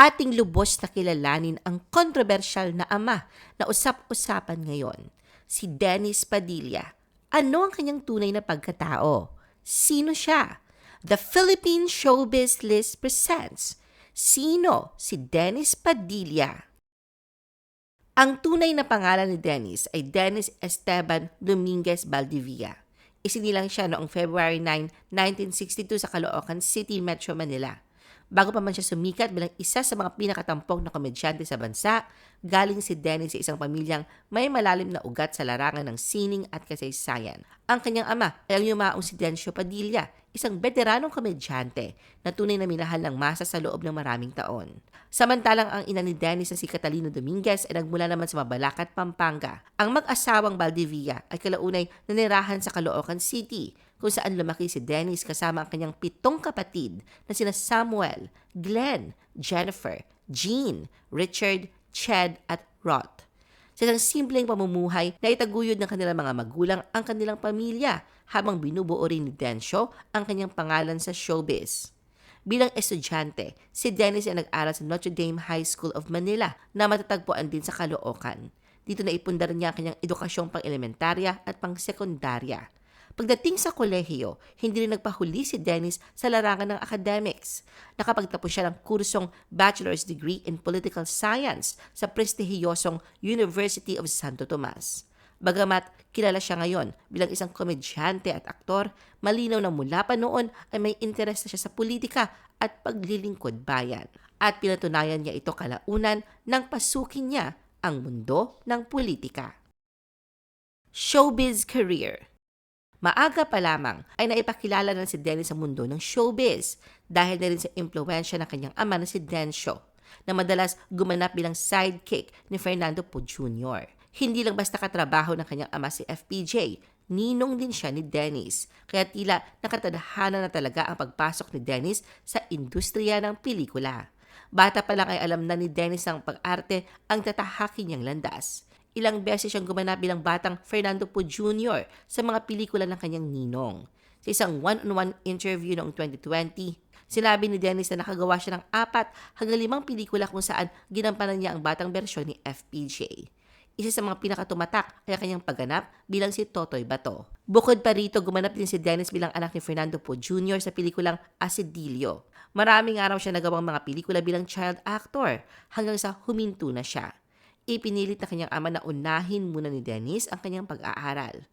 ating lubos na kilalanin ang kontrobersyal na ama na usap-usapan ngayon, si Dennis Padilla. Ano ang kanyang tunay na pagkatao? Sino siya? The Philippine Showbiz List presents Sino si Dennis Padilla? Ang tunay na pangalan ni Dennis ay Dennis Esteban Dominguez Valdivia. Isinilang siya noong February 9, 1962 sa Caloocan City, Metro Manila. Bago pa man siya sumikat bilang isa sa mga pinakatampok na komedyante sa bansa, galing si Dennis sa isang pamilyang may malalim na ugat sa larangan ng sining at kasaysayan. Ang kanyang ama ay ang yumaong si Dencio Padilla, isang veteranong komedyante na tunay na minahal ng masa sa loob ng maraming taon. Samantalang ang ina ni Dennis na si Catalino Dominguez ay nagmula naman sa Mabalacat, Pampanga. Ang mag-asawang Valdivia ay kalaunay nanirahan sa Caloocan City kung saan lumaki si Dennis kasama ang kanyang pitong kapatid na sina Samuel, Glenn, Jennifer, Jean, Richard, Ched at Roth. Sa isang simpleng pamumuhay na itaguyod ng kanilang mga magulang ang kanilang pamilya habang binubuo rin ni Dencio ang kanyang pangalan sa showbiz. Bilang estudyante, si Dennis ay nag-aral sa Notre Dame High School of Manila na matatagpuan din sa Caloocan. Dito na ipundar niya ang kanyang edukasyong pang-elementarya at pang-sekundarya. Pagdating sa kolehiyo, hindi rin nagpahuli si Dennis sa larangan ng academics. Nakapagtapos siya ng kursong Bachelor's Degree in Political Science sa prestihiyosong University of Santo Tomas. Bagamat kilala siya ngayon bilang isang komedyante at aktor, malinaw na mula pa noon ay may interes na siya sa politika at paglilingkod bayan. At pinatunayan niya ito kalaunan nang pasukin niya ang mundo ng politika. Showbiz Career Maaga pa lamang ay naipakilala na si Dennis sa mundo ng showbiz dahil na rin sa impluensya ng kanyang ama na si Dencio na madalas gumanap bilang sidekick ni Fernando Po Jr. Hindi lang basta katrabaho ng kanyang ama si FPJ, ninong din siya ni Dennis. Kaya tila nakatadhana na talaga ang pagpasok ni Dennis sa industriya ng pelikula. Bata pa lang ay alam na ni Dennis ang pag-arte ang tatahakin niyang landas. Ilang beses siyang gumanap bilang batang Fernando Po Jr. sa mga pelikula ng kanyang ninong. Sa isang one-on-one interview noong 2020, sinabi ni Dennis na nakagawa siya ng apat hanggang limang pelikula kung saan ginampanan niya ang batang bersyon ni FPJ. Isa sa mga pinakatumatak ay ang kanyang pagganap bilang si Totoy Bato. Bukod pa rito, gumanap din si Dennis bilang anak ni Fernando Po Jr. sa pelikulang Asidilio. Maraming araw siya nagawang mga pelikula bilang child actor hanggang sa huminto na siya ipinilit na kanyang ama na unahin muna ni Dennis ang kanyang pag-aaral.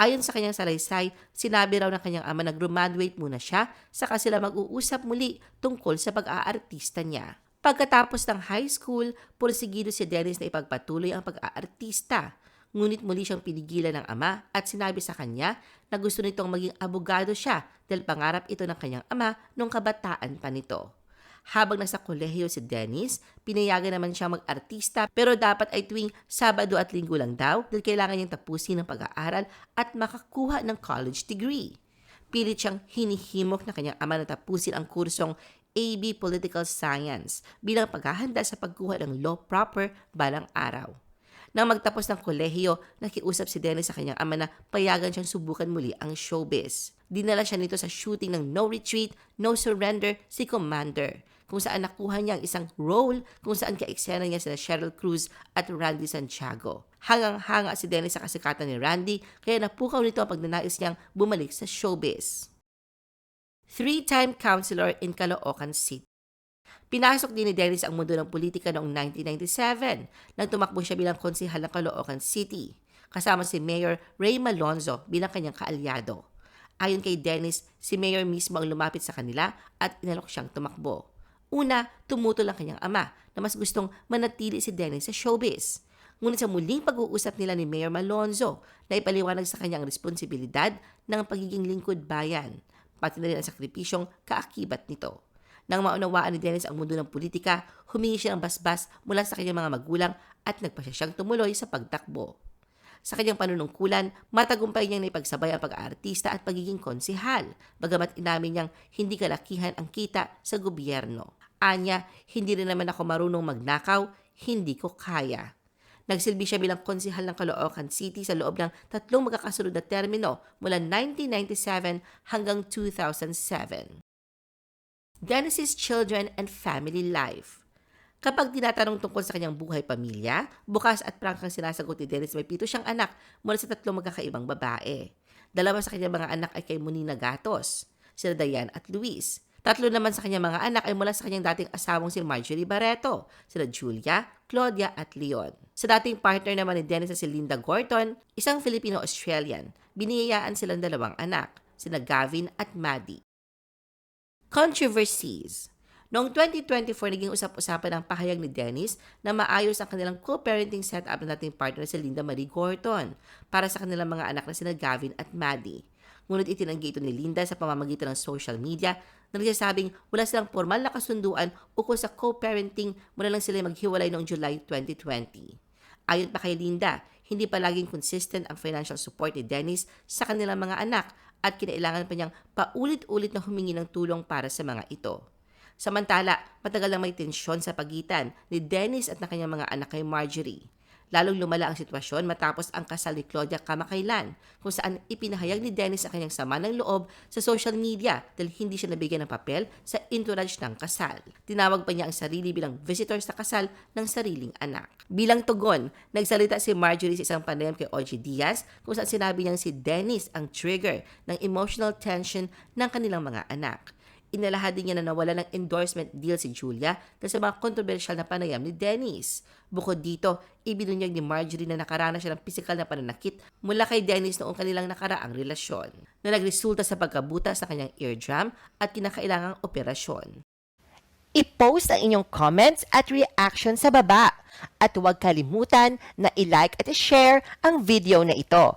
Ayon sa kanyang salaysay, sinabi raw ng kanyang ama na graduate muna siya saka sila mag-uusap muli tungkol sa pag-aartista niya. Pagkatapos ng high school, pursigido si Dennis na ipagpatuloy ang pag-aartista. Ngunit muli siyang pinigilan ng ama at sinabi sa kanya na gusto nitong maging abogado siya dahil pangarap ito ng kanyang ama nung kabataan pa nito. Habang nasa kolehiyo si Dennis, pinayagan naman siya mag-artista pero dapat ay tuwing Sabado at Linggo lang daw dahil kailangan niyang tapusin ang pag-aaral at makakuha ng college degree. Pilit siyang hinihimok na kanyang ama na tapusin ang kursong AB Political Science bilang paghahanda sa pagkuha ng law proper balang araw. Nang magtapos ng kolehiyo, nakiusap si Dennis sa kanyang ama na payagan siyang subukan muli ang showbiz. Dinala siya nito sa shooting ng No Retreat, No Surrender, si Commander, kung saan nakuha niya ang isang role kung saan ka-eksena niya sila Cheryl Cruz at Randy Santiago. Hangang-hanga si Dennis sa kasikatan ni Randy, kaya napukaw nito ang pagnanais niyang bumalik sa showbiz. Three-time counselor in Caloocan City. Pinasok din ni Dennis ang mundo ng politika noong 1997 nang tumakbo siya bilang konsihal ng Caloocan City kasama si Mayor Ray Malonzo bilang kanyang kaalyado. Ayon kay Dennis, si Mayor mismo ang lumapit sa kanila at inalok siyang tumakbo. Una, tumutol ang kanyang ama na mas gustong manatili si Dennis sa showbiz. Ngunit sa muling pag-uusap nila ni Mayor Malonzo na ipaliwanag sa kanyang responsibilidad ng pagiging lingkod bayan, pati na rin ang sakripisyong kaakibat nito. Nang maunawaan ni Dennis ang mundo ng politika, humingi siya ng basbas mula sa kanyang mga magulang at nagpasya siyang tumuloy sa pagtakbo. Sa kanyang panunungkulan, matagumpay niyang naipagsabay ang pag-aartista at pagiging konsihal, bagamat inamin niyang hindi kalakihan ang kita sa gobyerno. Anya, hindi rin naman ako marunong magnakaw, hindi ko kaya. Nagsilbi siya bilang konsihal ng Caloocan City sa loob ng tatlong magkakasunod na termino mula 1997 hanggang 2007. Dennis's Children and Family Life. Kapag tinatanong tungkol sa kanyang buhay pamilya, bukas at prangkang sinasagot ni Dennis may pito siyang anak mula sa tatlong magkakaibang babae. Dalawa sa kanyang mga anak ay kay Monina Gatos, sila Diane at Luis. Tatlo naman sa kanyang mga anak ay mula sa kanyang dating asawang si Marjorie Barreto, sila Julia, Claudia at Leon. Sa dating partner naman ni Dennis na si Linda Gorton, isang Filipino-Australian, biniyayaan silang dalawang anak, sina Gavin at Maddie. Controversies Noong 2024, naging usap-usapan ang pahayag ni Dennis na maayos ang kanilang co-parenting setup ng dating partner si Linda Marie Gorton para sa kanilang mga anak na sina Gavin at Maddie. Ngunit itinanggi ito ni Linda sa pamamagitan ng social media na nagsasabing wala silang formal na kasunduan ukol sa co-parenting mula lang sila maghiwalay noong July 2020. Ayon pa kay Linda, hindi pa laging consistent ang financial support ni Dennis sa kanilang mga anak at kinailangan pa niyang paulit-ulit na humingi ng tulong para sa mga ito. Samantala, matagal lang may tensyon sa pagitan ni Dennis at ng kanyang mga anak kay Marjorie. Lalong lumala ang sitwasyon matapos ang kasal ni Claudia kamakailan kung saan ipinahayag ni Dennis ang kanyang sama ng loob sa social media dahil hindi siya nabigyan ng papel sa entourage ng kasal. Tinawag pa niya ang sarili bilang visitor sa kasal ng sariling anak. Bilang tugon, nagsalita si Marjorie sa isang panayam kay OG Diaz kung saan sinabi niyang si Dennis ang trigger ng emotional tension ng kanilang mga anak inalahad din niya na nawala ng endorsement deal si Julia dahil sa mga kontrobersyal na panayam ni Dennis. Bukod dito, ibinunyag ni Marjorie na nakaranas siya ng pisikal na pananakit mula kay Dennis noong kanilang nakaraang relasyon na nagresulta sa pagkabuta sa kanyang eardrum at kinakailangang operasyon. I-post ang inyong comments at reaction sa baba. At huwag kalimutan na i-like at i-share ang video na ito.